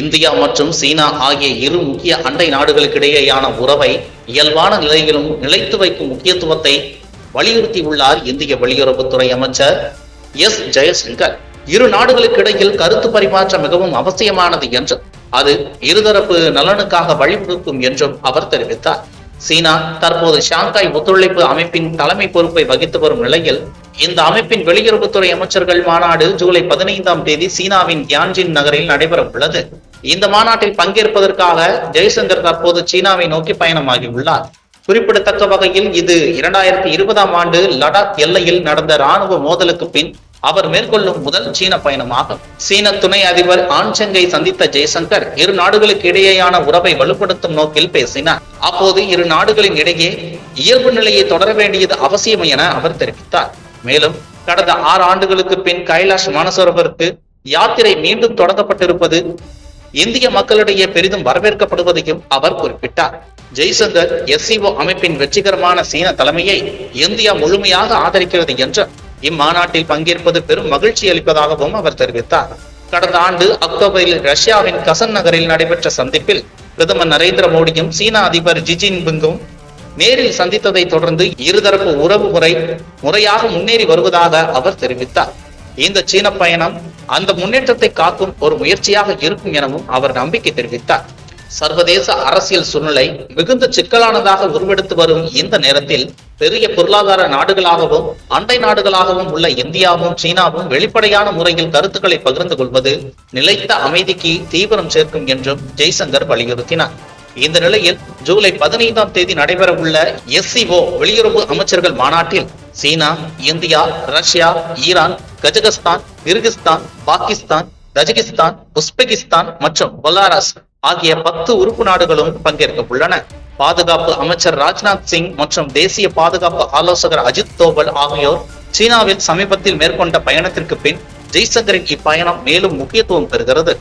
India மற்றும் சீனா ஆகிய இரு முக்கிய அண்டை நாடுகளுக்கிடையேயான உறவை இயல்பான நிலையிலும் நிலைத்து வைக்கும் முக்கியத்துவத்தை வலியுறுத்தியுள்ளார் இந்திய வெளியுறவுத்துறை அமைச்சர் எஸ். ஜெயசங்கர். இரு நாடுகளுக்கிடையில் கருத்து பரிமாற்றம் மிகவும் அவசியமானது என்றும் அது இருதரப்பு நலனுக்காக வழிவகுக்கும் என்றும் அவர் தெரிவித்தார். சீனா தற்போது ஷாங்காய் ஒத்துழைப்பு அமைப்பின் தலைமை பொறுப்பை வகித்து வரும் நிலையில் இந்த அமைப்பின் வெளியுறவுத்துறை அமைச்சர்கள் மாநாடு ஜூலை பதினைந்தாம் தேதி சீனாவின் தியான்ஜின் நகரில் நடைபெற உள்ளது இந்த மாநாட்டில் பங்கேற்பதற்காக ஜெய்சங்கர் தற்போது சீனாவை நோக்கி பயணமாகி உள்ளார் குறிப்பிடத்தக்க வகையில் இது இரண்டாயிரத்தி இருபதாம் ஆண்டு லடாக் எல்லையில் நடந்த ராணுவ மோதலுக்கு பின் அவர் மேற்கொள்ளும் முதல் சீன பயணமாகும். சீன துணை அதிபர் ஆன்சங்கை சந்தித்த ஜெய்சங்கர் இரு நாடுகளுக்கு இடையேயான உறவை வலுப்படுத்தும் நோக்கில் பேசினார். அப்போது இரு நாடுகளின் இடையே இயல்பு நிலையை தொடர வேண்டியது அவசியம் என அவர் தெரிவித்தார். மேலும் கடந்த ஆறு ஆண்டுகளுக்கு பின் கைலாஷ் மானசரோவருக்கு யாத்திரை மீண்டும் தொடங்கப்பட்டிருப்பது இந்திய மக்களிடையே பெரிதும் வரவேற்கப்படுவதையும் அவர் குறிப்பிட்டார். ஜெய்சங்கர் எஸ்சிஓ அமைப்பின் வெற்றிகரமான சீன தலைமையை இந்தியா முழுமையாக ஆதரிக்கிறது என்று இம்மாநாட்டில் பங்கேற்பது பெரும் மகிழ்ச்சி அளிப்பதாகவும் அவர் தெரிவித்தார். கடந்த ஆண்டு அக்டோபரில் ரஷ்யாவின் கசன் நகரில் நடைபெற்ற சந்திப்பில் பிரதமர் நரேந்திர மோடியும் சீன அதிபர் ஜி ஜின்பிங்கும் நேரில் சந்தித்ததை தொடர்ந்து இருதரப்பு உறவு முறை முறையாக முன்னேறி வருவதாக அவர் தெரிவித்தார். இந்த சீன பயணம் அந்த முன்னேற்றத்தை காக்கும் ஒரு முயற்சியாக இருக்கும் எனவும் அவர் நம்பிக்கை தெரிவித்தார். சர்வதேச அரசியல் சூழ்நிலை மிகுந்த சிக்கலானதாக உருவெடுத்து வரும் இந்த நேரத்தில் பெரிய பொருளாதார நாடுகளாகவும் அண்டை நாடுகளாகவும் உள்ள இந்தியாவும் சீனாவும் வெளிப்படையான முறையில் கருத்துக்களை பகிர்ந்து கொள்வது நிலைத்த அமைதிக்கு தீவிரம் சேர்க்கும் என்றும் ஜெய்சங்கர் வலியுறுத்தினார். இந்த நிலையில் ஜூலை பதினைந்தாம் தேதி நடைபெற உள்ள எஸ்சிஓ வெளியுறவு அமைச்சர்கள் மாநாட்டில் சீனா India Russia Iran Kazakhstan Kyrgyzstan Pakistan Tajikistan Uzbekistan மற்றும் பலாரஸ் ஆகிய பத்து உறுப்பு நாடுகளும் பங்கேற்க உள்ளன பாதுகாப்பு அமைச்சர் ராஜ்நாத் சிங் மற்றும் தேசிய பாதுகாப்பு ஆலோசகர் அஜித் தோவல் ஆகியோர் சீனாவில் சமீபத்தில் மேற்கொண்ட பயணத்திற்கு பின் ஜெய்சங்கரின் இப்பயணம் மேலும் முக்கியத்துவம் பெறுகிறது.